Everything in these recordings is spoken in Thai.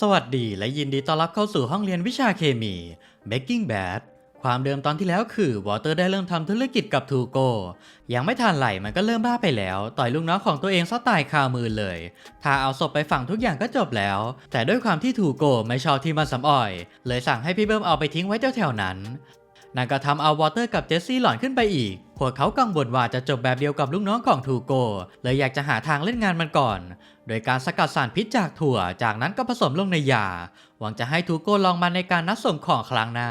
สวัสดีและยินดีต้อนรับเข้าสู่ห้องเรียนวิชาเคมี Baking Bad ความเดิมตอนที่แล้วคือวอเตอร์ได้เริ่มทำธุรกิจกับทูโกยังไม่ทันไหลมันก็เริ่มบ้าไปแล้ว ต่อยลูกน้องของตัวเองซะตายคามือเลย ถ้าเอาศพไปฝังทุกอย่างก็จบแล้ว แต่ด้วยความที่ทูโกไม่ชอบที่มันสำอ่อย เลยสั่งให้พี่เบิ้มเอาไปทิ้งไว้แถวๆนั้นนั่นก็ทำเอาวอเตอร์กับเจสซี่หลอนขึ้นไปอีก พวกเขากังวลว่าจะจบแบบเดียวกับลูกน้องของทูโกเลยอยากจะหาทางเล่นงานมันก่อน โดยการสกัดสารพิษจากถั่ว จากนั้นก็ผสมลงในยา หวังจะให้ทูโกลองมันในการนัดส่งของครั้งหน้า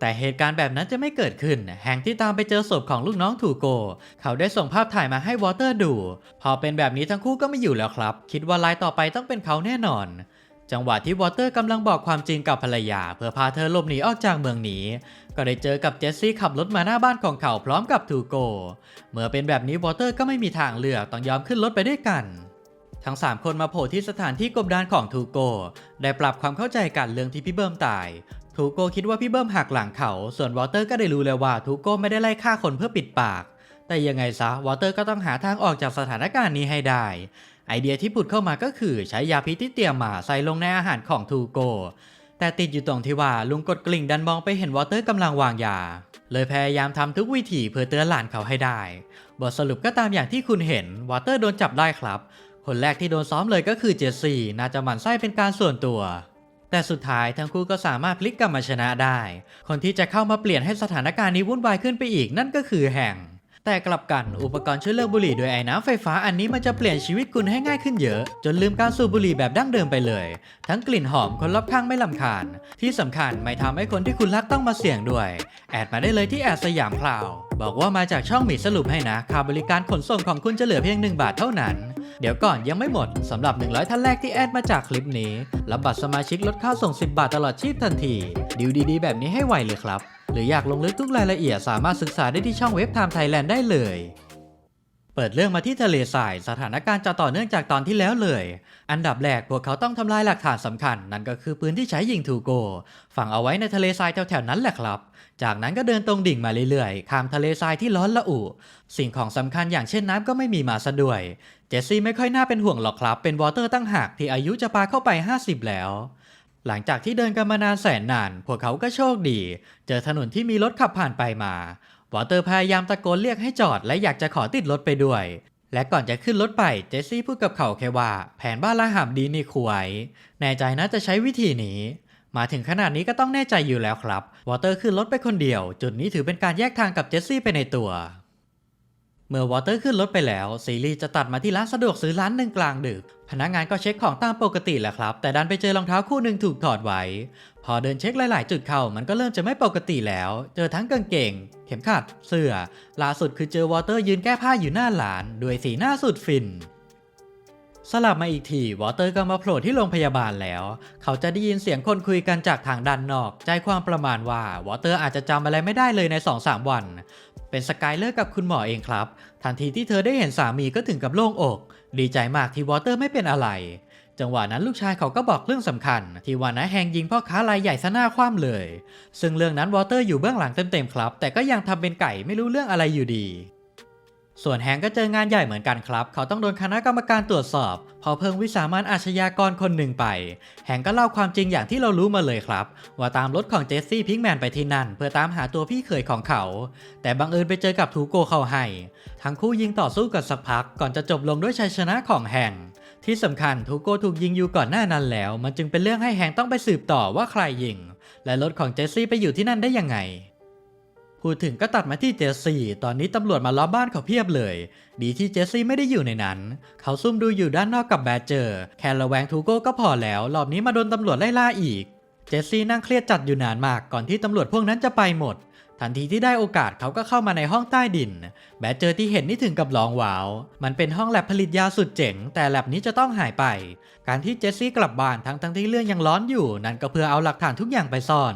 แต่เหตุการณ์แบบนั้นจะไม่เกิดขึ้นแฮงที่ตามไปเจอศพของลูกน้องทูโก เขาได้ส่งภาพถ่ายมาให้วอเตอร์ดู พอเป็นแบบนี้ทั้งคู่ก็ไม่อยู่แล้วครับ คิดว่าลายต่อไปต้องเป็นเขาแน่นอน จังหวะที่วอเตอร์กำลังบอกความจริงกับภรรยา เพื่อพาเธอหลบหนีออกจากเมืองนี้ก็ได้เจอกับเจสซี่ขับรถมาหน้าบ้านของเขาพร้อมกับทูโก เมื่อเป็นแบบนี้วอเตอร์ก็ไม่มีทางเลือกต้องยอมขึ้นรถไปด้วยกัน ทั้ง 3 คนมาโผล่ที่สถานที่กบดานของทูโก ได้ปรับความเข้าใจกันเรื่องที่พี่เบิ้มตาย ทูโกคิดว่าพี่เบิ้มหักหลังเขา ส่วนวอเตอร์ก็ได้รู้แล้วว่าทูโกไม่ได้ไล่ฆ่าคนเพื่อปิดปาก แต่ยังไงซะวอเตอร์ก็ต้องหาทางออกจากสถานการณ์นี้ให้ได้ ไอเดียที่ผุดเข้ามาก็คือใช้ยาพิษที่เตรียมมาใส่ลงในอาหารของทูโก แต่ติดอยู่ตรงที่ว่าลุงกดกลิ่งดันมองไปเห็นวอเตอร์กำลังวางยา เลยพยายามทำทุกวิถีเพื่อเตือนหลานเขาให้ได้ บทสรุปก็ตามอย่างที่คุณเห็นวอเตอร์โดนจับได้ครับ คนแรกที่โดนซ้อมเลยก็คือเจสซี่น่าจะหมั่นไส้เป็นการส่วนตัว แต่สุดท้ายทั้งคู่ก็สามารถพลิกกลับมาชนะได้ คนที่จะเข้ามาเปลี่ยนให้สถานการณ์นี้วุ่นวายขึ้นไปอีกนั่นก็คือแห่ง แต่กลับกันอุปกรณ์ช่วยเลิกบุหรี่โดยไอ้น้ำไฟฟ้าอันนี้มันจะเปลี่ยนชีวิตคุณให้ง่ายขึ้นเยอะ จนลืมการสูบบุหรี่แบบดั้งเดิมไปเลย ทั้งกลิ่นหอมคนรอบข้างไม่ลำคาญ ที่สำคัญไม่ทำให้คนที่คุณรักต้องมาเสี่ยงด้วย แอดมาได้เลยที่แอดสยามคลาวบอกว่ามาจากช่องหมีสรุปให้นะค่าบริการขนส่งของคุณจะเหลือเพียง 1 บาทเท่านั้น เดี๋ยวก่อนยังไม่หมดสำหรับ 100 ท่านแรกที่แอดมาจากคลิปนี้รับบัตรสมาชิกลดค่าส่ง 10 บาทตลอดชีพทันทีดีลดีๆ แบบนี้ให้ไวเลยครับ หรืออยากลงลึกทุกรายละเอียดสามารถศึกษาได้ที่ช่องเว็บไทม์ไทยแลนด์ได้เลย เปิดเรื่องมาที่ทะเลทราย สถานการณ์จะต่อเนื่องจากตอนที่แล้วเลย อันดับแรกพวกเขาต้องทำลายหลักฐานสำคัญ นั่นก็คือปืนที่ใช้ยิงทูโก ฝังเอาไว้ในทะเลทรายแถวๆนั้นแหละครับ จากนั้นก็เดินตรงดิ่งมาเรื่อยๆข้ามทะเลทรายที่ร้อนละอุ สิ่งของสำคัญอย่างเช่นน้ำก็ไม่มีมาซะด้วย เจสซี่ไม่ค่อยน่าเป็นห่วงหรอกครับ เป็นวอเตอร์ตั้งหากที่อายุจะปาเข้าไป 50 แล้ว หลังจากที่เดินกันมานานแสนนาน พวกเขาก็โชคดี เจอถนนที่มีรถขับผ่านไปมาวอเตอร์พยายามตะโกนเรียกให้จอดและอยากจะขอติดรถไปด้วย และก่อนจะขึ้นรถไปเจสซี่พูดกับเขาแค่ว่า แผนบ้านละหามดีนี่คุยแน่ใจนะจะใช้วิธีนี้ มาถึงขนาดนี้ก็ต้องแน่ใจอยู่แล้วครับ วอเตอร์ขึ้นรถไปคนเดียว จุดนี้ถือเป็นการแยกทางกับเจสซี่ไปในตัว เมื่อวอเตอร์ขึ้นรถไปแล้วซีรีส์จะตัดมาที่ร้านสะดวกซื้อร้านหนึ่งกลางดึก พนักงานก็เช็คของตามปกติแหละครับ แต่ดันไปเจอรองเท้าคู่หนึ่งถูกถอดไว้ พอเดินเช็คหลาย ๆ จุดเข้ามันก็เริ่มจะไม่ปกติแล้ว เจอทั้งกางเกง เข็มขัด เสื้อล่าสุดคือเจอวอเตอร์ยืนแก้ผ้าอยู่หน้าหลาน ด้วยสีหน้าสุดฟิน สลับมาอีกทีวอเตอร์ก็มาโผล่ที่โรงพยาบาลแล้ว เขาจะได้ยินเสียงคนคุยกันจากทางด้านนอก ใจความประมาณว่าวอเตอร์อาจจะจำอะไรไม่ได้เลยใน 2-3 วัน เป็นสกายเลอร์กับคุณหมอเองครับ ทันทีที่เธอได้เห็นสามีก็ถึงกับโล่งอก ดีใจมากที่วอเตอร์ไม่เป็นอะไร จังหวะนั้นลูกชายเขาก็บอกเรื่องสำคัญ ที่วานะแฮงยิงพ่อค้ารายใหญ่ซะหน้าคว่ำเลย ซึ่งเรื่องนั้นวอเตอร์อยู่เบื้องหลังเต็มๆครับ แต่ก็ยังทำเป็นไก่ไม่รู้เรื่องอะไรอยู่ดี ส่วนแฮงก็เจองานใหญ่เหมือนกันครับ เขาต้องโดนคณะกรรมการตรวจสอบ พอเพิ่งวิสามันอาชญากรคนหนึ่งไป แฮงก็เล่าความจริงอย่างที่เรารู้มาเลยครับ ว่าตามรถของเจสซี่พิงแมนไปที่นั่น เพื่อตามหาตัวพี่เขยของเขา แต่บังเอิญไปเจอกับทูโกเข้าให้ ทั้งคู่ยิงต่อสู้กันสักพัก ก่อนจะจบลงด้วยชัยชนะของแฮงที่สำคัญทูโกถูกยิงอยู่ก่อนหน้านั้นแล้ว มันจึงเป็นเรื่องให้แฮงต้องไปสืบต่อว่าใครยิง และรถของเจสซี่ไปอยู่ที่นั่นได้ยังไง พูดถึงก็ตัดมาที่เจสซี่ ตอนนี้ตำรวจมาล้อมบ้านเขาเพียบเลย ดีที่เจสซี่ไม่ได้อยู่ในนั้น เขาซุ่มดูอยู่ด้านนอกกับแบดเจอร์ แค่ระแวงทูโก้ก็พอแล้ว รอบนี้มาโดนตำรวจไล่ล่าอีก เจสซี่นั่งเครียดจัดอยู่นานมาก ก่อนที่ตำรวจพวกนั้นจะไปหมด ทันทีที่ได้โอกาสเขาก็เข้ามาในห้องใต้ดิน แบดเจอร์ที่เห็นนี่ถึงกับร้องว้าว มันเป็นห้องแลบผลิตยาสุดเจ๋ง แต่แลบนี้จะต้องหายไป การที่เจสซี่กลับบ้านทั้งทั้งที่เรื่องยังร้อนอยู่ นั่นก็เพื่อเอาหลักฐานทุกอย่างไปซ่อน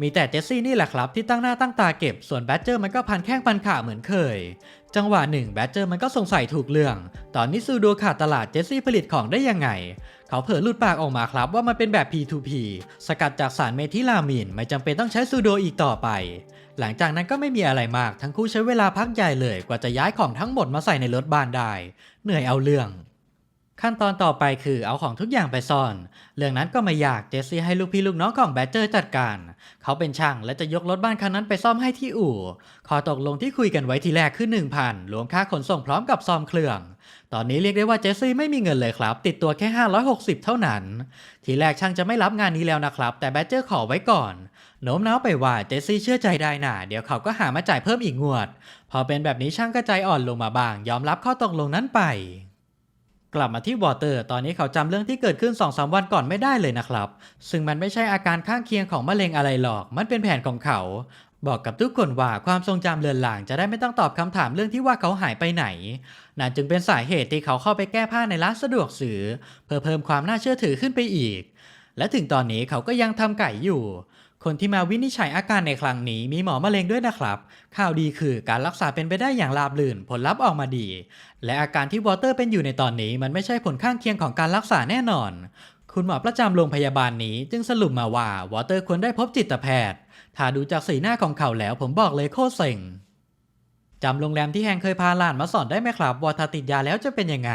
มีแต่เจสซี่นี่แหละครับที่ตั้งหน้าตั้งตาเก็บ ส่วนแบดเจอร์มันก็พันแข้งพันขาเหมือนเคย จังหวะหนึ่งแบดเจอร์มันก็สงสัยถูกเรื่อง ตอนนี้ซูโดขาดตลาดเจสซี่ผลิตของได้ยังไง เขาเผลอหลุดปากออกมาครับว่ามันเป็นแบบ P2P สกัดจากสารเมทิลามีนไม่จำเป็นต้องใช้ซูโดอีกต่อไป หลังจากนั้นก็ไม่มีอะไรมากทั้งคู่ใช้เวลาพักใหญ่เลย กว่าจะย้ายของทั้งหมดมาใส่ในรถบ้านได้ เหนื่อยเอาเรื่อง ขั้นตอนต่อไปคือเอาของทุกอย่างไปซ่อน เรื่องนั้นก็ไม่ยากเจสซี่ให้ลูกพี่ลูกน้องของแบดเจอร์จัดการ เขาเป็นช่างและจะยกรถบ้านคันนั้นไปซ่อมให้ที่อู่ขอตกลงที่คุยกันไว้ทีแรกคือ1,000รวมค่าขนส่งพร้อมกับซ่อมเครื่อง ตอนนี้เรียกได้ว่าเจสซี่ไม่มีเงินเลยครับ ติดตัวแค่ 560 เท่านั้น ทีแรกช่างจะไม่รับงานนี้แล้วนะครับ แต่แบดเจอร์ขอไว้ก่อนโน้มน้าวไปว่าเจสซี่เชื่อใจได้น่ะเดี๋ยวเขาก็หามาจ่ายเพิ่มอีกงวด พอเป็นแบบนี้ช่างก็ใจอ่อนลงมาบ้าง ยอมรับข้อตกลงนั้นไป กลับมาที่วอเตอร์ ตอนนี้เขาจำเรื่องที่เกิดขึ้น2อสวันก่อนไม่ได้เลยนะครับ ซึ่งมันไม่ใช่อาการข้างเคียงของมะเร็งอะไรหรอก มันเป็นแผนของเขา บอกกับทุกคนว่าความทรงจำเลือนลางจะได้ไม่ต้องตอบคำถามเรื่องที่ว่าเขาหายไปไหน นั่นจึงเป็นสาเหตุที่เขาเข้าไปแก้ผ้าในร้านสะดวกซื้อเพื่อเพิ่มความน่าเชื่อถือขึ้นไปอีก และถึงตอนนี้เขาก็ยังทำไก่อยู่ คนที่มาวินิจฉัยอาการในครั้งนี้มีหมอมะเร็งด้วยนะครับ ข่าวดีคือการรักษาเป็นไปได้อย่างราบรื่นผลลัพธ์ออกมาดี และอาการที่วอเตอร์เป็นอยู่ในตอนนี้มันไม่ใช่ผลข้างเคียงของการรักษาแน่นอน คุณหมอประจำโรงพยาบาลนี้จึงสรุปมาว่าวอเตอร์ควรได้พบจิตแพทย์ ถ้าดูจากสีหน้าของเขาแล้วผมบอกเลยโคตรเซ็ง จำโรงแรมที่แฮงเคยพาหลานมาสอนได้ไหมครับว่าถ้าติดยาแล้วจะเป็นยังไง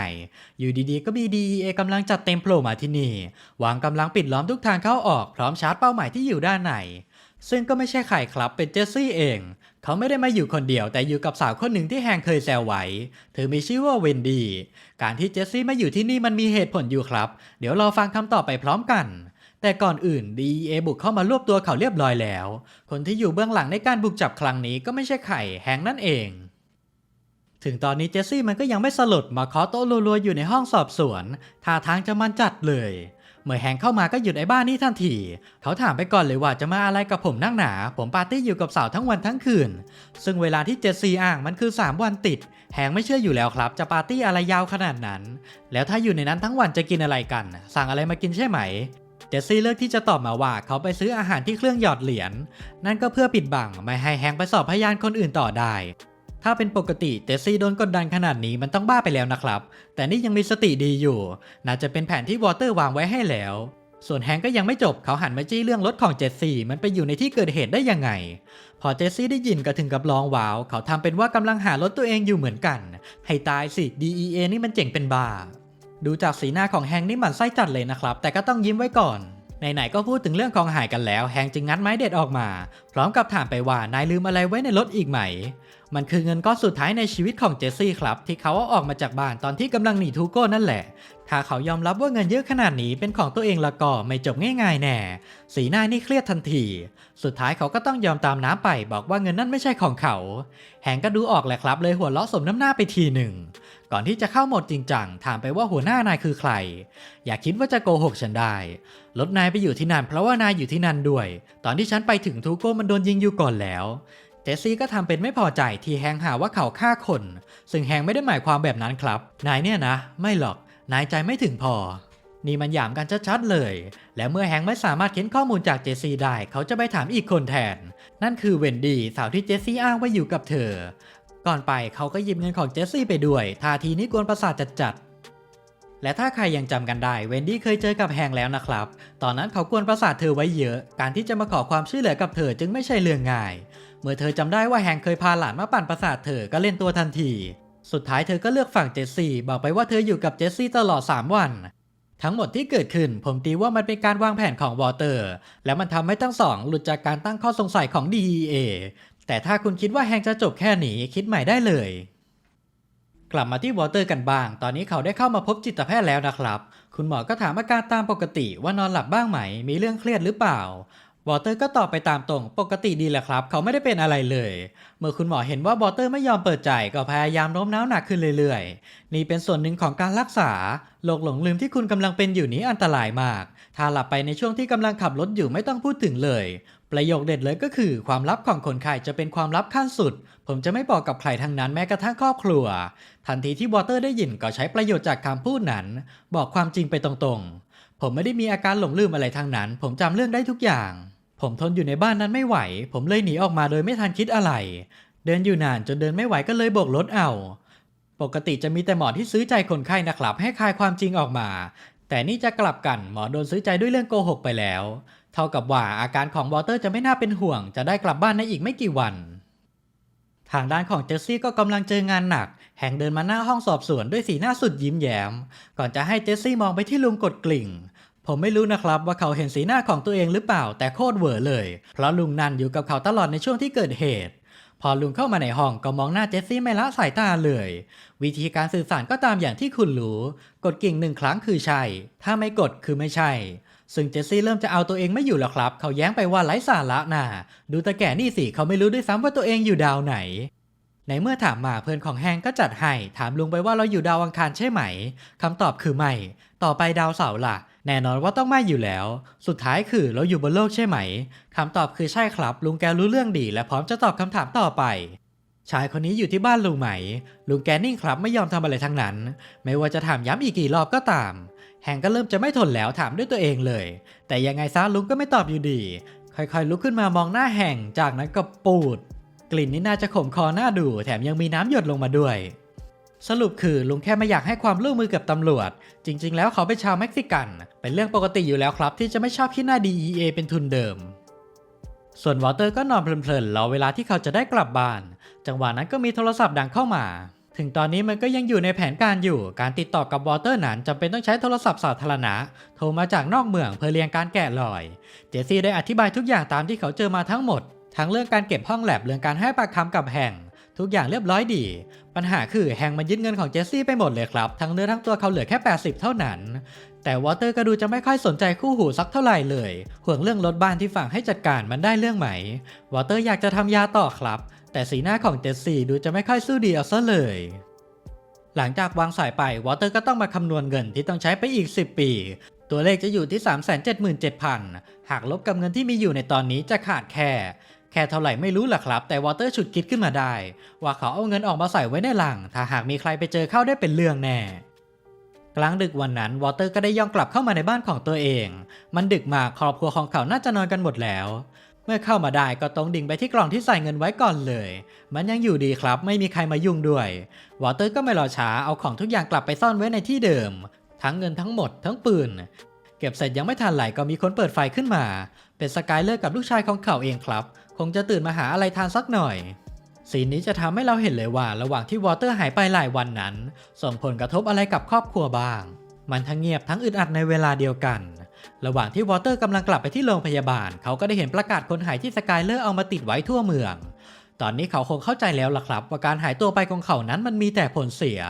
อยู่ดีๆ ก็มี DEA กำลังจัดเต็มโผล่มาที่นี่ วางกำลังปิดล้อมทุกทางเข้าออกพร้อมชาร์จเป้าหมายที่อยู่ด้านใน ซึ่งก็ไม่ใช่ใครครับเป็นเจสซี่เอง เขาไม่ได้มาอยู่คนเดียวแต่อยู่กับสาวคนหนึ่งที่แฮงเคยแซวไว้ เธอมีชื่อว่าเวนดี้ การที่เจสซี่มาอยู่ที่นี่มันมีเหตุผลอยู่ครับ เดี๋ยวรอฟังคำตอบไปพร้อมกัน แต่ก่อนอื่น DEA บุกเข้ามารวบตัวเขาเรียบร้อยแล้ว คนที่อยู่เบื้องหลังในการบุกจับครั้งนี้ก็ไม่ใช่ใครแฮงนั่นเอง ถึงตอนนี้เจสซี่มันก็ยังไม่สลดมาเคาะโต๊ะรัวๆอยู่ในห้องสอบสวนท่าทางจะมันจัดเลย เมื่อแฮงเข้ามาก็หยุดไอ้บ้านนี่ทันที เขาถามไปก่อนเลยว่าจะมาอะไรกับผมนั่งหนา ผมปาร์ตี้อยู่กับสาวทั้งวันทั้งคืน ซึ่งเวลาที่เจสซี่อ้างมันคือ 3 วันติด แฮงไม่เชื่ออยู่แล้วครับ จะปาร์ตี้อะไรยาวขนาดนั้น แล้วถ้าอยู่ในนั้นทั้งวันจะกินอะไรกัน สั่งอะไรมากินใช่ไหม เจสซี่เลือกที่จะตอบมาว่าเขาไปซื้ออาหารที่เครื่องหยอดเหรียญนั่นก็เพื่อปิดบังไม่ให้แฮงไปสอบพยานคนอื่นต่อได้ ถ้าเป็นปกติเจสซี่โดนกดดันขนาดนี้มันต้องบ้าไปแล้วนะครับ แต่นี่ยังมีสติดีอยู่ น่าจะเป็นแผนที่วอเตอร์วางไว้ให้แล้ว ส่วนแฮงก์ก็ยังไม่จบเขาหันมาจี้เรื่องรถของเจสซี่มันไปอยู่ในที่เกิดเหตุได้ยังไง พอเจสซี่ได้ยินก็ถึงกับร้องว้าว เขาทำเป็นว่ากำลังหารถตัวเองอยู่เหมือนกัน ให้ตายสิ DEA นี่มันเจ๋งเป็นบ้า ดูจากสีหน้าของแฮงนี่หมันไส้จัดเลยนะครับ แต่ก็ต้องยิ้มไว้ก่อนไหนๆก็พูดถึงเรื่องของหายกันแล้ว แฮงจึงงัดไม้เด็ดออกมา พร้อมกับถามไปว่านายลืมอะไรไว้ในรถอีกไหมมันคือเงินก้อนสุดท้ายในชีวิตของเจสซี่ครับ ที่เขาเอาออกมาจากบ้านตอนที่กำลังหนีทูโก้นั่นแหละ ถ้าเขายอมรับว่าเงินเยอะขนาดนี้เป็นของตัวเองละก็ไม่จบง่ายๆแน่ สีหน้านี่เครียดทันที สุดท้ายเขาก็ต้องยอมตามน้ำไปบอกว่าเงินนั่นไม่ใช่ของเขา แหงก็ดูออกแหละครับ เลยหัวเราะสมน้ำหน้าไปทีหนึ่ง ก่อนที่จะเข้าโหมดจริงจังถามไปว่าหัวหน้านายคือใคร อย่าคิดว่าจะโกหกฉันได้รถนายไปอยู่ที่นั่นเพราะว่านายอยู่ที่นั่นด้วย ตอนที่ฉันไปถึงทูโก้มันโดนยิงอยู่ก่อนแล้ว จสซี่ก็ทำเป็นไม่พอใจที่แฮงหาว่าเขาฆ่าคน ซึ่งแฮงไม่ได้หมายความแบบนั้นครับ นายเนี่ยนะ ไม่หรอก นายใจไม่ถึงพอ นี่มันหยามกันชัดๆเลย และเมื่อแฮงไม่สามารถเค้นข้อมูลจากเจสซี่ได้ เขาจะไปถามอีกคนแทน นั่นคือเวนดี้สาวที่เจสซี่อ้างว่าอยู่กับเธอ ก่อนไปเขาก็หยิบเงินของเจสซี่ไปด้วย ท่าทีนี้กวนประสาทจัดๆ และถ้าใครยังจำกันได้ เวนดี้เคยเจอกับแฮงแล้วนะครับ ตอนนั้นเขากวนประสาทเธอไว้เยอะ การที่จะมาขอความช่วยเหลือกับเธอจึงไม่ใช่เรื่องง่าย เมื่อเธอจำได้ว่าแฮงเคยพาหลานมาปั่นประสาทเธอก็เล่นตัวทันที สุดท้ายเธอก็เลือกฝั่งเจสซี่บอกไปว่าเธออยู่กับเจสซี่ตลอด 3 วัน ทั้งหมดที่เกิดขึ้นผมตีว่ามันเป็นการวางแผนของวอเตอร์ แล้วมันทำให้ทั้งสองหลุดจากการตั้งข้อสงสัยของ DEA แต่ถ้าคุณคิดว่าแฮงจะจบแค่นี้คิดใหม่ได้เลย กลับมาที่วอเตอร์กันบ้าง ตอนนี้เขาได้เข้ามาพบจิตแพทย์แล้วนะครับ คุณหมอก็ถามอาการตามปกติว่านอนหลับบ้างไหม มีเรื่องเครียดหรือเปล่า วอเตอร์ก็ตอบไปตามตรง ปกติดีแหละครับ เขาไม่ได้เป็นอะไรเลย เมื่อคุณหมอเห็นว่าวอเตอร์ไม่ยอมเปิดใจก็พยายามโน้มน้าวหนักขึ้นเรื่อยๆ นี่เป็นส่วนหนึ่งของการรักษาโรคหลงลืมที่คุณกำลังเป็นอยู่นี้อันตรายมาก ถ้าหลับไปในช่วงที่กำลังขับรถอยู่ไม่ต้องพูดถึงเลย ประโยคเด็ดเลยก็คือ ความลับของคนไข้จะเป็นความลับขั้นสุด ผมจะไม่บอกกับใครทั้งนั้นแม้กระทั่งครอบครัว ทันทีที่วอเตอร์ได้ยินก็ใช้ประโยชน์จากคำพูดนั้น บอกความจริงไปตรงๆ ผมไม่ได้มีอาการหลงลืมอะไรทั้งนั้น ผมจำเรื่องได้ทุกอย่าง ผมทนอยู่ในบ้านนั้นไม่ไหว ผมเลยหนีออกมาโดยไม่ทันคิดอะไร เดินอยู่นานจนเดินไม่ไหวก็เลยโบกรถเอา ปกติจะมีแต่หมอที่ซื้อใจคนไข้นะครับ ให้คลายความจริงออกมา แต่นี่จะกลับกันหมอโดนซื้อใจด้วยเรื่องโกหกไปแล้ว เท่ากับว่าอาการของวอเตอร์จะไม่น่าเป็นห่วง จะได้กลับบ้านในอีกไม่กี่วัน ทางด้านของเจสซี่ก็กำลังเจองานหนัก แห่งเดินมาหน้าห้องสอบสวนด้วยสีหน้าสุดยิ้มแย้ม ก่อนจะให้เจสซี่มองไปที่ลุงกดกลิ่ง ผมไม่รู้นะครับว่าเขาเห็นสีหน้าของตัวเองหรือเปล่าแต่โคตรเวอร์เลย เพราะลุงนันอยู่กับเขาตลอดในช่วงที่เกิดเหตุ พอลุงเข้ามาในห้องก็มองหน้าเจสซี่ไม่ละสายตาเลย วิธีการสื่อสารก็ตามอย่างที่คุณรู้ กดกิ่งหนึ่งครั้งคือใช่ ถ้าไม่กดคือไม่ใช่ ซึ่งเจสซี่เริ่มจะเอาตัวเองไม่อยู่แล้วครับ เขาแย้งไปว่าไร้สาระน่ะดูตาแก่นี่สิเขาไม่รู้ด้วยซ้ำว่าตัวเองอยู่ดาวไหนในเมื่อถามมาเพื่อนของแฮงก็จัดให้ ถามลุงไปว่าเราอยู่ดาวอังคารใช่ไหมคำตอบคือไม่ ต่อไปดาวเสาร์ล่ะ แน่นอนว่าต้องไม่อยู่แล้ว สุดท้ายคือเราอยู่บนโลกใช่ไหม คำตอบคือใช่ครับ ลุงแกรู้เรื่องดี และพร้อมจะตอบคำถามต่อไป ชายคนนี้อยู่ที่บ้านลุงไหม ลุงแกนิ่งครับไม่ยอมทำอะไรทั้งนั้น ไม่ว่าจะถามย้ำอีกกี่รอบก็ตาม แฮงก็เริ่มจะไม่ทนแล้วถามด้วยตัวเองเลย แต่ยังไงซะลุงก็ไม่ตอบอยู่ดี ค่อยๆ ลุกขึ้นมามองหน้าแห่ง จากนั้นก็ปูด กลิ่นนี่น่าจะขมคอหน้าดู แถมยังมีน้ำหยดลงมาด้วย สรุปคือลุงแค่ไม่อยากให้ความร่วมมือกับตำรวจ จริง ๆ แล้วเขาเป็นชาวเม็กซิกัน เป็นเรื่องปกติอยู่แล้วครับ ที่จะไม่ชอบขี้หน้า DEA เป็นทุนเดิม ส่วนวอเตอร์ก็นอนเพลินๆรอเวลาที่เขาจะได้กลับบ้าน จังหวะนั้นก็มีโทรศัพท์ดังเข้ามา ถึงตอนนี้มันก็ยังอยู่ในแผนการอยู่ การติดต่อกับวอเตอร์นั้นจำเป็นต้องใช้โทรศัพท์สาธารณะ โทรมาจากนอกเมืองเพื่อเรียงการแกะรอย เจสซี่ได้อธิบายทุกอย่างตามที่เขาเจอมาทั้งหมด ทั้งเรื่องการเก็บห้องแลบเรื่องการให้ปากคำกับแห่ง ทุกอย่างเรียบร้อยดี ปัญหาคือแฮงมันยึดเงินของเจสซี่ไปหมดเลยครับ ทั้งเนื้อทั้งตัวเขาเหลือแค่ 80 เท่านั้น แต่วอเตอร์ก็ดูจะไม่ค่อยสนใจคู่หูสักเท่าไหร่เลย ห่วงเรื่องรถบ้านที่ฝั่งให้จัดการมันได้เรื่องไหม วอเตอร์อยากจะทำยาต่อครับ แต่สีหน้าของเจสซี่ดูจะไม่ค่อยสู้ดีเอาซะเลย หลังจากวางสายไปวอเตอร์ก็ต้องมาคำนวณเงินที่ต้องใช้ไปอีก 10 ปีตัวเลขจะอยู่ที่ 377,000 หากลบกับเงินที่มีอยู่ในตอนนี้จะขาดแค่ แค่เท่าไหร่ไม่รู้ล่ะครับ แต่วอเตอร์ฉุดคิดขึ้นมาได้ ว่าเขาเอาเงินออกมาใส่ไว้ในหลัง ถ้าหากมีใครไปเจอเข้าได้เป็นเรื่องแน่กลางดึกวันนั้นวอเตอร์ก็ได้ย่องกลับเข้ามาในบ้านของตัวเอง มันดึกมากครอบครัวของเขาน่าจะนอนกันหมดแล้ว เมื่อเข้ามาได้ก็ตรงดิ่งไปที่กล่องที่ใส่เงินไว้ก่อนเลย มันยังอยู่ดีครับ ไม่มีใครมายุ่งด้วยวอเตอร์ก็ไม่รอช้าเอาของทุกอย่างกลับไปซ่อนไว้ในที่เดิม ทั้งเงินทั้งหมดทั้งปืน เก็บเสร็จยังไม่ทันไหลก็มีคนเปิดไฟขึ้นมา เป็นสกายเลอร์กับลูกชายของเขาเองครับ คงจะตื่นมาหาอะไรทานสักหน่อย สีนนี้จะทำให้เราเห็นเลยว่าระหว่างที่วอเตอร์หายไปหลายวันนั้น ส่งผลกระทบอะไรกับครอบครัวบ้าง มันทั้งเงียบทั้งอึดอัดในเวลาเดียวกัน ระหว่างที่วอเตอร์กำลังกลับไปที่โรงพยาบาล เขาก็ได้เห็นประกาศคนหายที่สกายเลอร์เอามาติดไว้ทั่วเมือง ตอนนี้เขาคงเข้าใจแล้วล่ะครับ ว่าการหายตัวไปของเขานั้นมันมีแต่ผลเสีย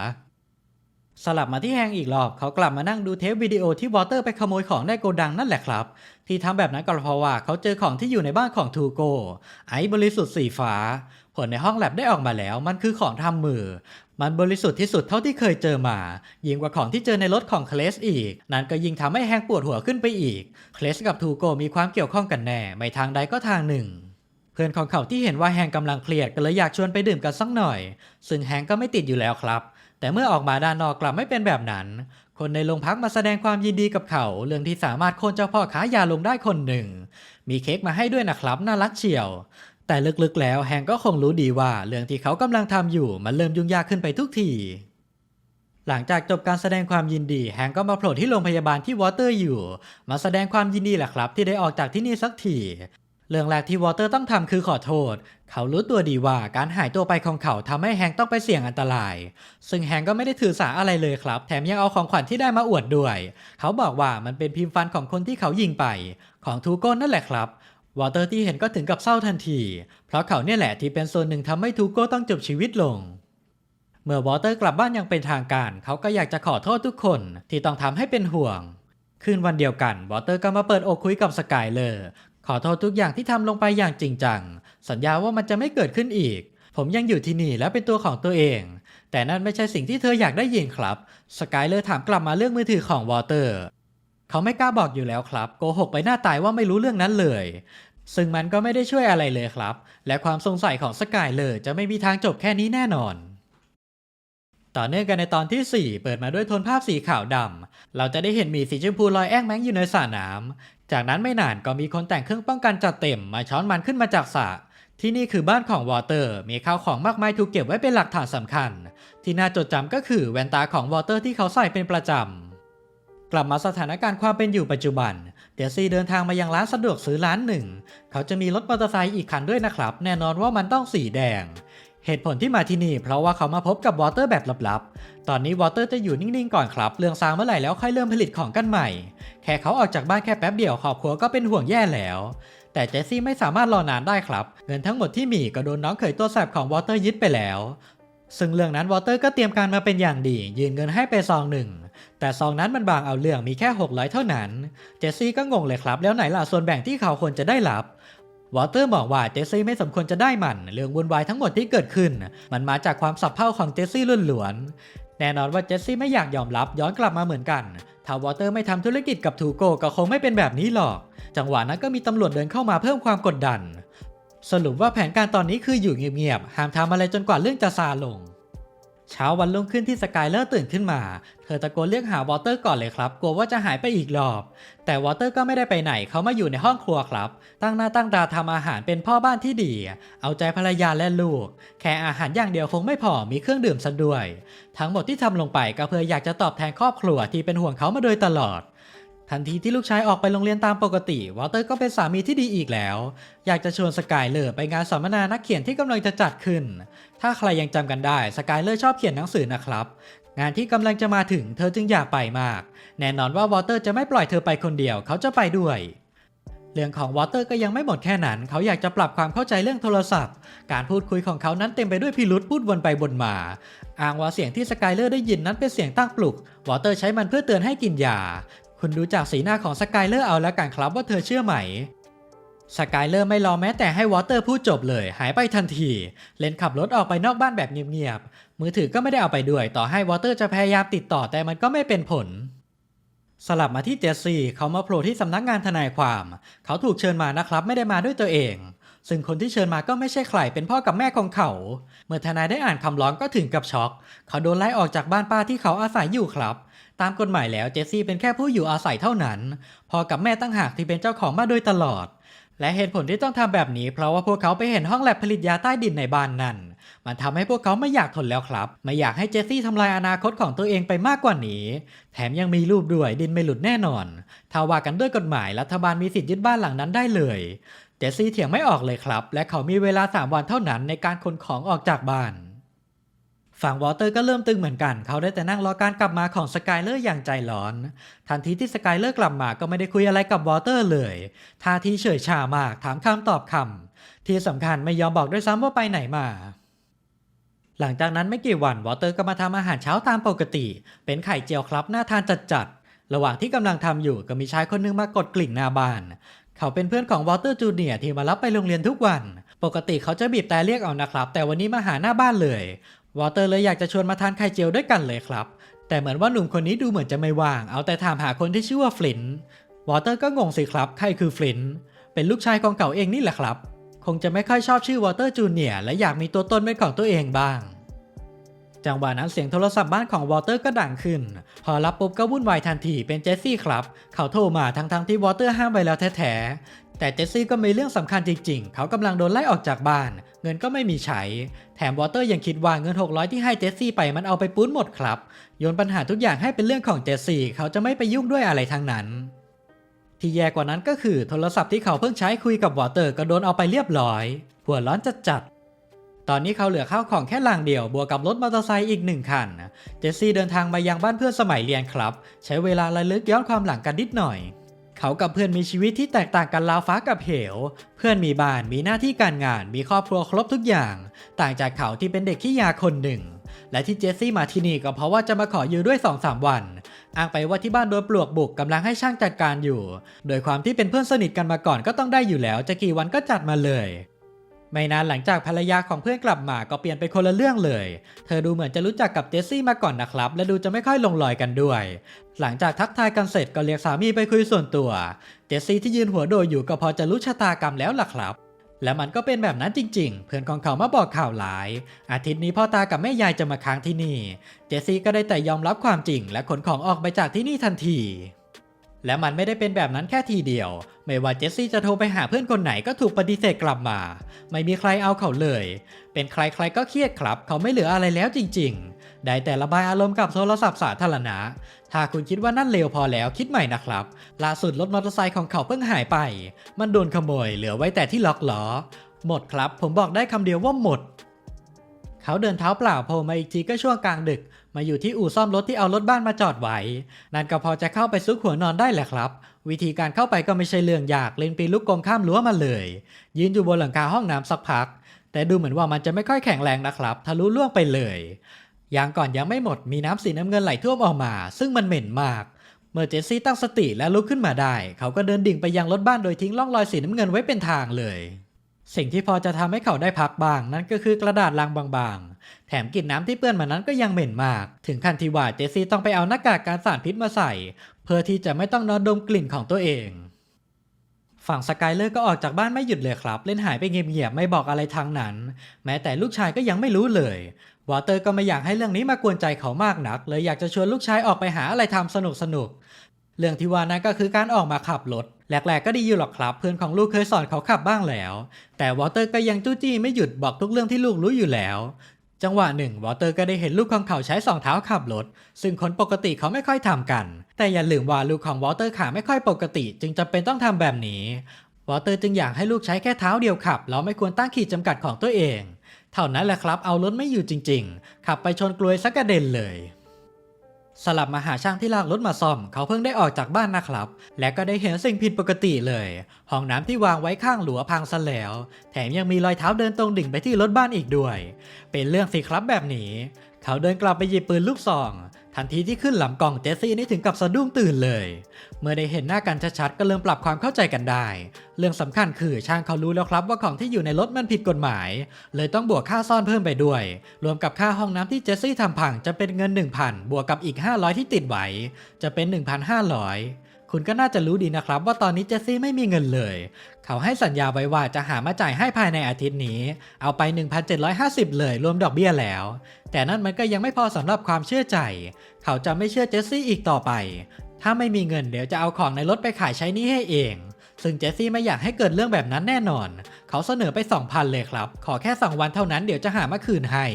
สลับมาที่แฮงอีกรอบเขากลับมานั่งดูเทปวิดีโอที่วอเตอร์ไปขโมยของในโกดังนั่นแหละครับ ที่ทำแบบนั้นก็เพราะว่าเขาเจอของที่อยู่ในบ้านของทูโก ไอซ์บริสุทธิ์สีฟ้า ผลในห้องแลบได้ออกมาแล้ว มันคือของทำมือ มันบริสุทธิ์ที่สุดเท่าที่เคยเจอมา ยิ่งกว่าของที่เจอในรถของเคลสอีก นั่นก็ยิ่งทำให้แฮงปวดหัวขึ้นไปอีก เคลสกับทูโกมีความเกี่ยวข้องกันแน่ ไม่ทางใดก็ทางหนึ่งเพื่อนของเขาที่เห็นว่าแฮงกำลังเครียดก็เลยอยากชวนไปดื่มกันสักหน่อย ซึ่งแฮงก็ไม่ติดอยู่แล้วครับ แต่เมื่อออกมาด้านนอกกลับไม่เป็นแบบนั้น คนในโรงพักมาแสดงความยินดีกับเขา เรื่องที่สามารถโค่นเจ้าพ่อค้ายาลงได้คนหนึ่ง มีเค้กมาให้ด้วยนะครับน่ารักเชียว แต่ลึกๆแล้วแฮงก็คงรู้ดีว่า เรื่องที่เขากำลังทำอยู่มันเริ่มยุ่งยากขึ้นไปทุกทีหลังจากจบการแสดงความยินดีแฮงก็มาโผล่ที่โรงพยาบาลที่วอเตอร์อยู่ มาแสดงความยินดีแหละครับ ที่ได้ออกจากที่นี่สักที เรื่องแรกที่วอเตอร์ต้องทำคือขอโทษ เขารู้ตัวดีว่าการหายตัวไปของเขาทำให้แฮงต้องไปเสี่ยงอันตราย ซึ่งแฮงก็ไม่ได้ถือสาอะไรเลยครับ แถมยังเอาของขวัญที่ได้มาอวดด้วย เขาบอกว่ามันเป็นพิมพ์ฟันของคนที่เขายิงไป ของทูโก้นั่นแหละครับวอเตอร์ที่เห็นก็ถึงกับเศร้าทันที เพราะเขาเนี่ยแหละที่เป็นส่วนหนึ่งทำให้ทูโก้ต้องจบชีวิตลง เมื่อวอเตอร์กลับบ้านย่างเป็นทางการ เขาก็อยากจะขอโทษทุกคนที่ต้องทำให้เป็นห่วงคืนวันเดียวกันวอเตอร์ก็มาเปิดอกคุยกับสกายเลอร์ ขอโทษทุกอย่างที่ทำลงไปอย่างจริงจัง สัญญาว่ามันจะไม่เกิดขึ้นอีก ผมยังอยู่ที่นี่และเป็นตัวของตัวเอง แต่นั่นไม่ใช่สิ่งที่เธออยากได้ยินครับสกายเลอร์ถามกลับมาเรื่องมือถือของวอเตอร์ เขาไม่กล้าบอกอยู่แล้วครับโกหกไปหน้าตายว่าไม่รู้เรื่องนั้นเลย ซึ่งมันก็ไม่ได้ช่วยอะไรเลยครับ และความสงสัยของสกายเลอร์จะไม่มีทางจบแค่นี้แน่นอนต่อเนื่องกันในตอนที่ 4 เปิดมาด้วยโทนภาพสีขาวดำ เราจะได้เห็นหมีสีชมพูลอยแอ้งแมงอยู่ในสระน้ำ จากนั้นไม่นานก็มีคนแต่งเครื่องป้องกันจัดเต็มมาช้อนมันขึ้นมาจากสระที่นี่คือบ้านของวอเตอร์ มีข้าวของมากมายถูกเก็บไว้เป็นหลักฐานสำคัญ ที่น่าจดจำก็คือแว่นตาของวอเตอร์ที่เขาใส่เป็นประจำ กลับมาสถานการณ์ความเป็นอยู่ปัจจุบัน เดซี่เดินทางมายังร้านสะดวกซื้อร้านหนึ่ง เขาจะมีรถมอเตอร์ไซค์อีกคันด้วยนะครับ แน่นอนว่ามันต้องสีแดง เหตุผลที่มาที่นี่เพราะว่าเขามาพบกับวอเตอร์แบบลับๆ ตอนนี้วอเตอร์จะอยู่นิ่งๆก่อนครับ เรื่องซางเมื่อไหร่แล้วค่อยเริ่มผลิตของกันใหม่ แค่เขาออกจากบ้านแค่แป๊บเดียวครอบครัวก็เป็นห่วงแย่แล้ว แต่เจสซี่ไม่สามารถรอนานได้ครับ เงินทั้งหมดที่มีก็โดนน้องเขยตัวแสบของวอเตอร์ยึดไปแล้ว ซึ่งเรื่องนั้นวอเตอร์ก็เตรียมการมาเป็นอย่างดี ยืนเงินให้ไปซองหนึ่ง แต่ซองนั้นมันบางเอาเรื่องมีแค่600เท่านั้น เจสซี่ก็งงเลยครับ แล้วไหนล่ะส่วนแบ่งที่เขาควรจะได้รับ วอเตอร์บอกว่าเจสซี่ไม่สมควรจะได้มัน เรื่องวุ่นวายทั้งหมดที่เกิดขึ้น มันมาจากความสับเพ่าของเจสซี่ล้วนๆแน่นอนว่าเจสซี่ไม่อยากยอมรับย้อนกลับมาเหมือนกัน ถ้าวอเตอร์ไม่ทำธุรกิจกับทูโกก็คงไม่เป็นแบบนี้หรอก จังหวะนั้นก็มีตำรวจเดินเข้ามาเพิ่มความกดดัน สรุปว่าแผนการตอนนี้คืออยู่เงียบๆห้ามทำอะไรจนกว่าเรื่องจะซาลง เช้าวันรุ่งขึ้นที่สกายเลอร์ตื่นขึ้นมา เธอตะโกนเรียกหาวอเตอร์ก่อนเลยครับ กลัวว่าจะหายไปอีกรอบ แต่วอเตอร์ก็ไม่ได้ไปไหน เขามาอยู่ในห้องครัวครับ ตั้งหน้าตั้งตาทำอาหารเป็นพ่อบ้านที่ดี เอาใจภรรยาและลูก แค่อาหารอย่างเดียวคงไม่พอ มีเครื่องดื่มซะด้วย ทั้งหมดที่ทำลงไปก็เพื่ออยากจะตอบแทนครอบครัวที่เป็นห่วงเขามาโดยตลอด ทันทีที่ลูกชายออกไปโรงเรียนตามปกติ วอเตอร์ก็เป็นสามีที่ดีอีกแล้ว อยากจะชวนสกายเลอร์ไปงานสัมมนานักเขียนที่กำลังจะจัดขึ้น ถ้าใครยังจำกันได้สกายเลอร์ชอบเขียนหนังสือนะครับ งานที่กำลังจะมาถึงเธอจึงอยากไปมาก แน่นอนว่าวอเตอร์จะไม่ปล่อยเธอไปคนเดียวเขาจะไปด้วยเรื่องของวอเตอร์ก็ยังไม่หมดแค่นั้น เขาอยากจะปรับความเข้าใจเรื่องโทรศัพท์ การพูดคุยของเขานั้นเต็มไปด้วยพิรุษพูดวนไปวนมา อ้างว่าเสียงที่สกายเลอร์ได้ยินนั้นเป็นเสียงตั้งปลุก วอเตอร์ใช้มันเพื่อเตือนให้กินยา คุณดูจากสีหน้าของสกายเลอร์เอาแล้วกันครับว่าเธอเชื่อไหมสกายเลอร์ไม่รอแม้แต่ให้วอเตอร์พูดจบเลย หายไปทันที เลนขับรถออกไปนอกบ้านแบบเงียบๆ มือถือก็ไม่ได้เอาไปด้วย ต่อให้วอเตอร์จะพยายามติดต่อแต่มันก็ไม่เป็นผล สลับมาที่เจสซี่เขามาโผล่ที่สำนักงานทนายความ เขาถูกเชิญมานะครับไม่ได้มาด้วยตัวเอง ซึ่งคนที่เชิญมาก็ไม่ใช่ใครเป็นพ่อกับแม่ของเขา เมื่อทนายได้อ่านคำร้องก็ถึงกับช็อก เขาโดนไล่ออกจากบ้านป้าที่เขาอาศัยอยู่ครับ ตามกฎหมายแล้วเจสซี่เป็นแค่ผู้อยู่อาศัยเท่านั้น พอกับแม่ตั้งหากที่เป็นเจ้าของมาโดยตลอด และเหตุผลที่ต้องทำแบบนี้ เพราะว่าพวกเขาไปเห็นห้องแลบผลิตยาใต้ดินในบ้านนั่น มันทำให้พวกเขาไม่อยากทนแล้วครับ ไม่อยากให้เจสซี่ทำลายอนาคตของตัวเองไปมากกว่านี้ แถมยังมีรูปด้วยดินไม่หลุดแน่นอน ถ้าว่ากันด้วยกฎหมายรัฐบาลมีสิทธิ์ยึดบ้านหลังนั้นได้เลยเจสซี่เถียงไม่ออกเลยครับ และเขามีเวลา 3 วันเท่านั้นในการขนของออกจากบ้าน ฝั่งวอเตอร์ก็เริ่มตึงเหมือนกัน เขาได้แต่นั่งรอการกลับมาของสกายเลอร์อย่างใจร้อน ทันทีที่สกายเลอร์กลับมาก็ไม่ได้คุยอะไรกับวอเตอร์เลย ท่าทีเฉยชามาก ถามคำตอบคำ ที่สำคัญไม่ยอมบอกด้วยซ้ำว่าไปไหนมา หลังจากนั้นไม่กี่วันวอเตอร์ก็มาทำอาหารเช้าตามปกติ เป็นไข่เจียวครับน่าทานจัดๆ ระหว่างที่กำลังทำอยู่ก็มีชายคนหนึงมากดกลิ่งหน้าบ้าน เขาเป็นเพื่อนของวอเตอร์จูเนียร์ที่มารับไปโรงเรียนทุกวันปกติเขาจะบีบแต่เรียกเอานะครับ แต่วันนี้มาหาหน้าบ้านเลย วอเตอร์เลยอยากจะชวนมาทานไข่เจียวด้วยกันเลยครับ แต่เหมือนว่าหนุ่มคนนี้ดูเหมือนจะไม่ว่าง เอาแต่ถามหาคนที่ชื่อว่าฟลินต์วอเตอร์ก็งงสิครับใครคือฟลินต์เป็นลูกชายของเก่าเองนี่แหละครับ คงจะไม่ค่อยชอบชื่อวอเตอร์จูเนียร์และอยากมีตัวตนเป็นของตัวเองบ้าง จังหวะนั้นเสียงโทรศัพท์บ้านของวอเตอร์ก็ดังขึ้น พอรับปุ๊บก็วุ่นวายทันทีเป็นเจสซี่ครับ เขาโทรมาทั้งๆที่วอเตอร์ห้ามไปแล้วแท้ๆ แต่เจสซี่ก็มีเรื่องสำคัญจริงๆ เขากำลังโดนไล่ออกจากบ้าน เงินก็ไม่มีใช้ แถมวอเตอร์ยังคิดว่าเงิน 600 ที่ให้เจสซี่ไปมันเอาไปปุ้นหมดครับโยนปัญหาทุกอย่างให้เป็นเรื่องของเจสซี่เขาจะไม่ไปยุ่งด้วยอะไรทั้งนั้นที่แย่กว่านั้นก็คือโทรศัพท์ที่เขาเพิ่งใช้คุยกับวอเตอร์ก็โดนเอาไปเรียบร้อย หัวร้อนจัดจัด ตอนนี้เขาเหลือข้าวของแค่ลางเดียว บวกกับรถมอเตอร์ไซค์อีกหนึ่งคันเจสซี่เดินทางมายังบ้านเพื่อนสมัยเรียนครับ ใช้เวลาระลึกย้อนความหลังกันนิดหน่อย เขากับเพื่อนมีชีวิตที่แตกต่างกันราวฟ้ากับเหว เพื่อนมีบ้านมีหน้าที่การงาน มีครอบครัวครบทุกอย่าง ต่างจากเขาที่เป็นเด็กขี้ยาคนหนึ่ง และที่เจสซี่มาที่นี่ก็เพราะว่าจะมาขออยู่ด้วย2-3วันอ้างไปว่าที่บ้านโดนปลวกบุกกำลังให้ช่างจัดการอยู่ โดยความที่เป็นเพื่อนสนิทกันมาก่อนก็ต้องได้อยู่แล้ว จะกี่วันก็จัดมาเลย ไม่นานหลังจากภรรยาของเพื่อนกลับมาก็เปลี่ยนไปคนละเรื่องเลย เธอดูเหมือนจะรู้จักกับเจสซี่มาก่อนนะครับ และดูจะไม่ค่อยลงรอยกันด้วย หลังจากทักทายกันเสร็จก็เรียกสามีไปคุยส่วนตัว เจสซี่ที่ยืนหัวโดยอยู่ก็พอจะรู้ชะตากรรมแล้วล่ะครับ และมันก็เป็นแบบนั้นจริง ๆ เพื่อนของเขามาบอกข่าวหลาย อาทิตย์นี้พ่อตากับแม่ยายจะมาค้างที่นี่ เจสซี่ก็ได้แต่ยอมรับความจริง และขนของออกไปจากที่นี่ทันที และมันไม่ได้เป็นแบบนั้นแค่ทีเดียว ไม่ว่าเจสซี่จะโทรไปหาเพื่อนคนไหนก็ถูกปฏิเสธกลับมา ไม่มีใครเอาเขาเลย เป็นใครใครก็เครียดครับ เขาไม่เหลืออะไรแล้วจริง ๆ ได้แต่ระบายอารมณ์กับโทรศัพท์สาธารณะ ถ้าคุณคิดว่านั่นเลวพอแล้วคิดใหม่นะครับ ล่าสุดรถมอเตอร์ไซค์ของเขาเพิ่งหายไป มันโดนขโมยเหลือไว้แต่ที่ล็อกล้อ หมดครับ ผมบอกได้คำเดียวว่าหมดเขาเดินเท้าเปล่าโผล่มาอีกทีก็ช่วงกลางดึก มาอยู่ที่อู่ซ่อมรถที่เอารถบ้านมาจอดไว้ นั่นก็พอจะเข้าไปซุกหัวนอนได้แหละครับ วิธีการเข้าไปก็ไม่ใช่เรื่องยากเล่นปีนลูกกงข้ามรั้วมาเลย ยืนอยู่บนหลังคาห้องน้ำสักพัก แต่ดูเหมือนว่ามันจะไม่ค่อยแข็งแรงนะครับ ทะลุล่วงไปเลยอย่างก่อนยังไม่หมดมีน้ำสีน้ำเงินไหลท่วมออกมา ซึ่งมันเหม็นมาก เมื่อเจสซี่ตั้งสติและลุกขึ้นมาได้ เขาก็เดินดิ่งไปยังรถบ้านโดยทิ้งร่องรอยสีน้ำเงินไว้เป็นทางเลย สิ่งที่พอจะทำให้เขาได้พักบ้าง นั่นก็คือกระดาษลังบางๆ แถมกลิ่นน้ำที่เปื้อนมานั้นก็ยังเหม็นมาก ถึงขั้นที่ว่าเจสซี่ต้องไปเอาหน้ากากการสารพิษมาใส่ เพื่อที่จะไม่ต้องนอนดมกลิ่นของตัวเอง ฝั่งสกายเลอร์ก็ออกจากบ้านไม่หยุดเลยครับ เล่นหายไปเงียบๆไม่บอกอะไรทางนั้น แม้แต่ลูกชายก็ยังไม่รู้เลยวอเตอร์ก็ไม่อยากให้เรื่องนี้มากวนใจเขามากนัก เลยอยากจะชวนลูกชายออกไปหาอะไรทำสนุกสนุกๆเรื่องที่ว่านั้นก็คือการออกมาขับรถ แรกๆก็ดีอยู่หรอกครับ เพื่อนของลูกเคยสอนเขาขับบ้างแล้ว แต่วอเตอร์ก็ยังจู้จี้ไม่หยุดบอกทุกเรื่องที่ลูกรู้อยู่แล้วจังหวะหนึ่งวอเตอร์ก็ได้เห็นลูกของเขาใช้สองเท้าขับรถ ซึ่งคนปกติเขาไม่ค่อยทำกัน แต่อย่าลืมว่าลูกของวอเตอร์ขาไม่ค่อยปกติ จึงจำเป็นต้องทำแบบนี้ วอเตอร์จึงอยากให้ลูกใช้แค่เท้าเดียวขับ แล้วไม่ควรตั้งขีดจำกัดของตัวเอง เท่านั้นแหละครับเอารถไม่อยู่จริง ๆ ขับไปชนกลวยสักกระเด็นเลย สลับมาหาช่างที่ลากรถมาซ่อม เขาเพิ่งได้ออกจากบ้านนะครับ และก็ได้เห็นสิ่งผิดปกติเลย ห้องน้ำที่วางไว้ข้างหลัวพังซะแล้ว แถมยังมีรอยเท้าเดินตรงดิ่งไปที่รถบ้านอีกด้วย เป็นเรื่องสิครับแบบนี้ เขาเดินกลับไปหยิบปืนลูกซอง ทันทีที่ขึ้นลำกล่องเจสซี่นี่ถึงกับสะดุ้งตื่นเลย เมื่อได้เห็นหน้ากันชัดๆก็เริ่มปรับความเข้าใจกันได้ เรื่องสำคัญคือช่างเขารู้แล้วครับว่าของที่อยู่ในรถมันผิดกฎหมาย เลยต้องบวกค่าซ่อนเพิ่มไปด้วย รวมกับค่าห้องน้ำที่เจสซี่ทำพังจะเป็นเงิน 1,000 บวกกับอีก 500 ที่ติดไว้จะเป็น 1,500คุณก็น่าจะรู้ดีนะครับว่าตอนนี้เจสซี่ไม่มีเงินเลย เขาให้สัญญาไว้ว่าจะหามาจ่ายให้ภายในอาทิตย์นี้ เอาไป 1,750 เลยรวมดอกเบี้ยแล้ว แต่นั่นมันก็ยังไม่พอสำหรับความเชื่อใจ เขาจะไม่เชื่อเจสซี่อีกต่อไป ถ้าไม่มีเงินเดี๋ยวจะเอาของในรถไปขายใช้นี้ให้เองซึ่งเจสซี่ไม่อยากให้เกิดเรื่องแบบนั้นแน่นอน เขาเสนอไป 2,000 เลยครับ ขอแค่ 2 วันเท่านั้นเดี๋ยวจะหามาคืนให้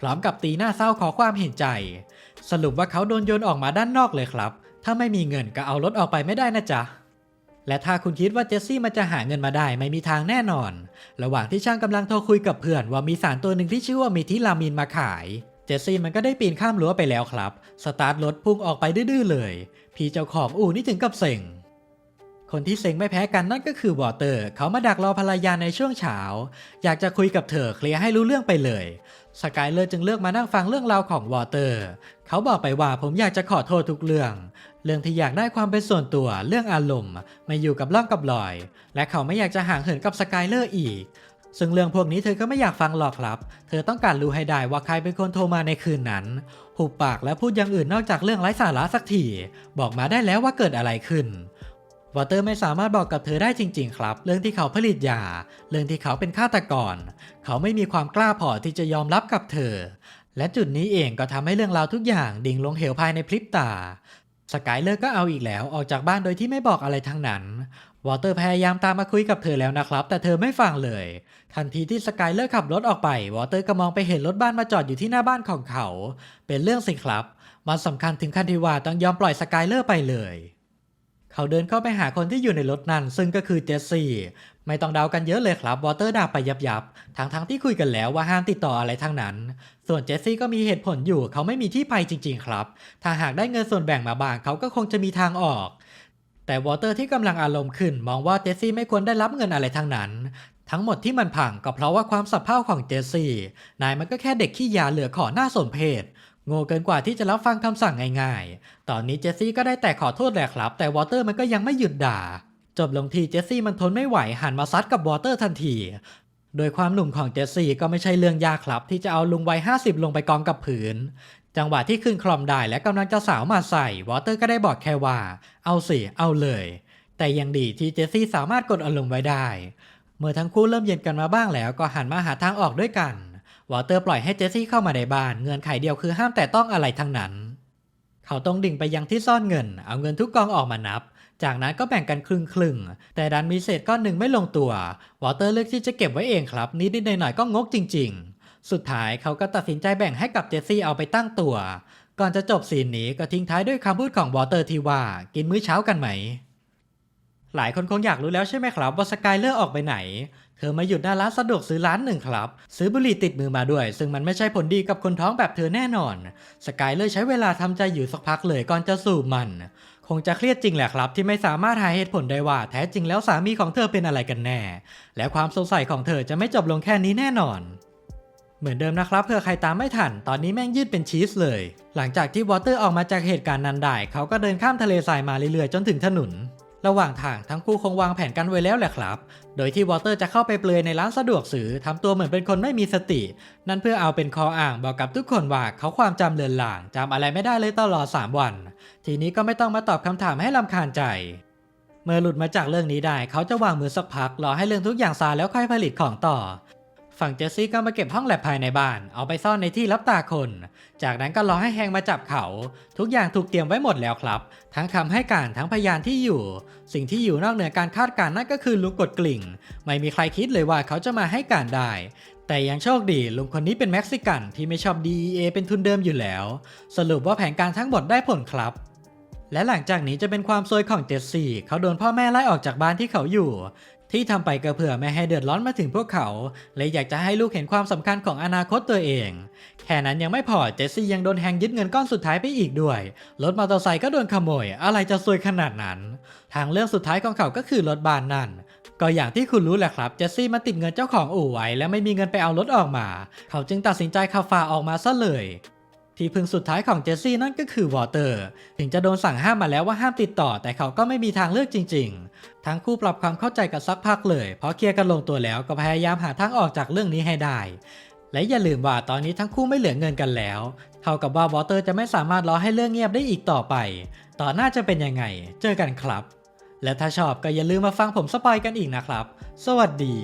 พร้อมกับตีหน้าเศร้าขอความเห็นใจ สรุปว่าเขาโดนโยนออกมาด้านนอกเลยครับ ถ้าไม่มีเงินก็เอารถออกไปไม่ได้นะจ๊ะ และถ้าคุณคิดว่าเจสซี่มันจะหาเงินมาได้ไม่มีทางแน่นอน ระหว่างที่ช่างกำลังโทรคุยกับเพื่อนว่ามีสารตัวหนึ่งที่ชื่อว่ามีทิลามีนมาขาย เจสซี่มันก็ได้ปีนข้ามรั้วไปแล้วครับ สตาร์ทรถพุ่งออกไปดื้อเลย พี่เจ้าของอู่นี่ถึงกับเซ็งคนที่เซ็งไม่แพ้กันนั่นก็คือวอเตอร์ เขามาดักรอภรรยาในช่วงเช้า อยากจะคุยกับเธอเคลียร์ให้รู้เรื่องไปเลย สกายเลอร์จึงเลือกมานั่งฟังเรื่องราวของวอเตอร์ เขาบอกไปว่าผมอยากจะขอโทษทุกเรื่อง เรื่องที่อยากได้ความเป็นส่วนตัวเรื่องอารมณ์ไม่อยู่กับล่องกับลอย และเขาไม่อยากจะห่างเหินกับสกายเลอร์อีก ซึ่งเรื่องพวกนี้เธอก็ไม่อยากฟังหรอกครับ เธอต้องการรู้ให้ได้ว่าใครเป็นคนโทรมาในคืนนั้น หุบปากและพูดอย่างอื่นนอกจากเรื่องไร้สาระสักทีบอกมาได้แล้วว่าเกิดอะไรขึ้นวอเตอร์ไม่สามารถบอกกับเธอได้จริง ๆ ครับ เรื่องที่เขาผลิตยา เรื่องที่เขาเป็นฆาตกร เขาไม่มีความกล้าพอที่จะยอมรับกับเธอ และจุดนี้เองก็ทำให้เรื่องราวทุกอย่างดิ่งลงเหวภายในพริบตา สกายเลอร์ก็เอาอีกแล้วออกจากบ้านโดยที่ไม่บอกอะไรทั้งนั้น วอเตอร์พยายามตามมาคุยกับเธอแล้วนะครับ แต่เธอไม่ฟังเลย ทันทีที่สกายเลอร์ขับรถออกไป วอเตอร์ก็มองไปเห็นรถบ้านมาจอดอยู่ที่หน้าบ้านของเขา เป็นเรื่องสิครับ มันสำคัญถึงขั้นที่ว่าต้องยอมปล่อยสกายเลอร์ไปเลย เขาเดินเข้าไปหาคนที่อยู่ในรถนั้น ซึ่งก็คือเจสซี่ ไม่ต้องเดากันเยอะเลยครับวอเตอร์ด่าไปยับยับทั้งทั้งๆที่คุยกันแล้วว่าห้ามติดต่ออะไรทั้งนั้น ส่วนเจสซี่ก็มีเหตุผลอยู่เขาไม่มีที่ไปจริง ๆ ครับ ถ้าหากได้เงินส่วนแบ่งมาบ้างเขาก็คงจะมีทางออก แต่วอเตอร์ที่กำลังอารมณ์ขึ้น มองว่าเจสซี่ไม่ควรได้รับเงินอะไรทั้งนั้น ทั้งหมดที่มันพังก็เพราะว่าความสับเพ่าของเจสซี่นายมันก็แค่เด็กขี้ยาเหลือขอหน้าสนเพศโง่เกินกว่าที่จะรับฟังคำสั่งง่ายๆ ตอนนี้เจสซี่ก็ได้แต่ขอโทษแหละครับ แต่วอเตอร์มันก็ยังไม่หยุดด่า จบลงที่เจสซี่มันทนไม่ไหวหันมาซัดกับวอเตอร์ทันที โดยความหนุ่มของเจสซี่ก็ไม่ใช่เรื่องยากครับ ที่จะเอาลุงวัย50 ลงไปกองกับผืน จังหวะที่ขึ้นคลอมได้และกำลังจะสาวมาใส่วอเตอร์ก็ได้บอกแค่ว่า เอาสิเอาเลย แต่ยังดีที่เจสซี่สามารถกดอารมณ์ไว้ได้ เมื่อทั้งคู่เริ่มเย็นกันมาบ้างแล้วก็หันมาหาทางออกด้วยกันวอเตอร์ปล่อยให้เจสซี่เข้ามาในบ้าน เงื่อนไขเดียวคือห้ามแต่ต้องอะไรทั้งนั้น เขาต้องดิ่งไปยังที่ซ่อนเงิน เอาเงินทุกกองออกมานับ จากนั้นก็แบ่งกันครึ่งครึ่งๆแต่ดันมีเศษก้อนหนึ่งไม่ลงตัว วอเตอร์เลือกที่จะเก็บไว้เองครับ นิดนิดหน่อยๆก็งกจริง ๆ สุดท้ายเขาก็ตัดสินใจแบ่งให้กับเจสซี่เอาไปตั้งตัว ก่อนจะจบซีนนี้ก็ทิ้งท้ายด้วยคำพูดของวอเตอร์ที่ว่ากินมื้อเช้ากันไหมหลายคนคงอยากรู้แล้วใช่ไหมครับว่าสกายเลอร์ออกไปไหน เธอมาหยุดหน้าร้านสะดวกซื้อร้านหนึ่งครับ ซื้อบุหรี่ติดมือมาด้วย ซึ่งมันไม่ใช่ผลดีกับคนท้องแบบเธอแน่นอน สกายเลอร์ใช้เวลาทำใจอยู่สักพักเลยก่อนจะสูบมัน คงจะเครียดจริงแหละครับ ที่ไม่สามารถหาเหตุผลได้ว่าแท้จริงแล้วสามีของเธอเป็นอะไรกันแน่ และความสงสัยของเธอจะไม่จบลงแค่นี้แน่นอนเหมือนเดิมนะครับเพื่อใครตามไม่ทัน ตอนนี้แม่งยืดเป็นชีสเลย หลังจากที่วอเตอร์ออกมาจากเหตุการณ์นั้นได้ เขาก็เดินข้ามทะเลทรายมาเรื่อยๆ จนถึงถนน ระหว่างทางทั้งคู่คงวางแผนกันไว้แล้วแหละครับ โดยที่วอเตอร์จะเข้าไปเปลือยในร้านสะดวกซื้อทำตัวเหมือนเป็นคนไม่มีสติ นั่นเพื่อเอาเป็นคออ่างบอกกับทุกคนว่าเขาความจำเลือนหลางจำอะไรไม่ได้เลยตลอด 3 วัน ทีนี้ก็ไม่ต้องมาตอบคำถามให้ลำคาญใจเมื่อหลุดมาจากเรื่องนี้ได้ เขาจะวางมือสักพักรอให้เรื่องทุกอย่างซาแล้วค่อยผลิตของต่อ ฝั่งเจสซี่ก็มาเก็บห้องแลบภายในบ้าน เอาไปซ่อนในที่รับตาคน จากนั้นก็รอให้แฮงมาจับเขา ทุกอย่างถูกเตรียมไว้หมดแล้วครับ ทั้งคำให้การทั้งพยานที่อยู่ สิ่งที่อยู่นอกเหนือการคาดการณ์นั่นก็คือลุงกดกลิ่ง ไม่มีใครคิดเลยว่าเขาจะมาให้การได้แต่ยังโชคดีลุงคนนี้เป็นเม็กซิกันที่ไม่ชอบ DEA เป็นทุนเดิมอยู่แล้ว สรุปว่าแผนการทั้งหมดได้ผลครับ และหลังจากนี้จะเป็นความซวยของเจสซี่เขาโดนพ่อแม่ไล่ออกจากบ้านที่เขาอยู่ ที่ทำไปก็เพื่อไม่ให้เดือดร้อนมาถึงพวกเขาเลยอยากจะให้ลูกเห็นความสำคัญของอนาคตตัวเอง แค่นั้นยังไม่พอเจสซี่ยังโดนแฮงยึดเงินก้อนสุดท้ายไปอีกด้วย รถมอเตอร์ไซค์ก็โดนขโมย อะไรจะซวยขนาดนั้น ทางเรื่องสุดท้ายของเขาก็คือรถบานนั่นก็อย่างที่คุณรู้แหละครับ เจสซี่มาติดเงินเจ้าของอู่ไว้ และไม่มีเงินไปเอารถออกมา เขาจึงตัดสินใจขับฝ่าออกมาซะเลยที่พึ่งสุดท้ายของเจสซี่นั่นก็คือวอเตอร์ ถึงจะโดนสั่งห้ามมาแล้วว่าห้ามติดต่อ แต่เขาก็ไม่มีทางเลือกจริงๆ ทั้งคู่ปรับความเข้าใจกันสักพักเลยเพราะเคลียร์กันลงตัวแล้วก็พยายามหาทางออกจากเรื่องนี้ให้ได้ และอย่าลืมว่าตอนนี้ทั้งคู่ไม่เหลือเงินกันแล้ว เท่ากับว่าวอเตอร์จะไม่สามารถรอให้เรื่องเงียบได้อีกต่อไป ต่อหน้าจะเป็นยังไง เจอกันครับ และถ้าชอบก็อย่าลืมมาฟังผมสปอยกันอีกนะครับ สวัสดี